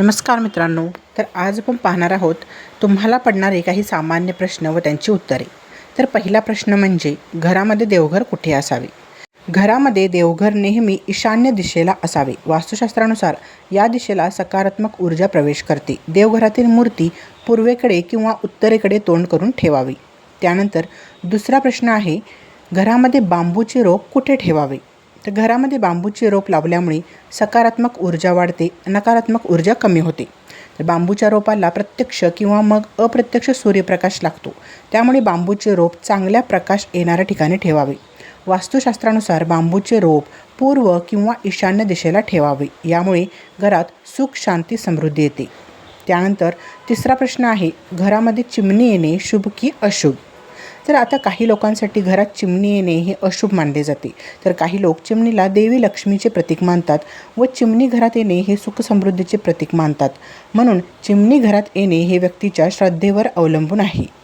नमस्कार मित्रांनो तर आज आपण पाहणार आहोत तुम्हाला पडणारे काही सामान्य प्रश्न व त्यांची उत्तरे. तर पहिला प्रश्न म्हणजे घरामध्ये देवघर कुठे असावे? घरामध्ये देवघर नेहमी ईशान्य दिशेला असावे. वास्तुशास्त्रानुसार या दिशेला सकारात्मक ऊर्जा प्रवेश करते. देवघरातील मूर्ती पूर्वेकडे किंवा उत्तरेकडे तोंड करून ठेवावी. त्यानंतर दुसरा प्रश्न आहे घरामध्ये बांबूचे रोप कुठे ठेवावे? तर घरामध्ये बांबूचे रोप लावल्यामुळे सकारात्मक ऊर्जा वाढते नकारात्मक ऊर्जा कमी होते. तर बांबूच्या रोपाला प्रत्यक्ष किंवा मग अप्रत्यक्ष सूर्यप्रकाश लागतो. त्यामुळे बांबूचे रोप चांगल्या प्रकाश येणाऱ्या ठिकाणी ठेवावे. वास्तुशास्त्रानुसार बांबूचे रोप पूर्व किंवा ईशान्य दिशेला ठेवावे. यामुळे घरात सुख शांती समृद्धी येते. त्यानंतर तिसरा प्रश्न आहे घरामध्ये चिमणी येणे शुभ की अशुभ? तर आता काही लोकांसाठी घरात चिमणी येणे हे अशुभ मानले जाते. तर काही लोक चिमणीला देवी लक्ष्मीचे प्रतीक मानतात व चिमणी घरात येणे हे सुखसमृद्धीचे प्रतीक मानतात. म्हणून चिमणी घरात येणे हे व्यक्तीच्या श्रद्धेवर अवलंबून आहे.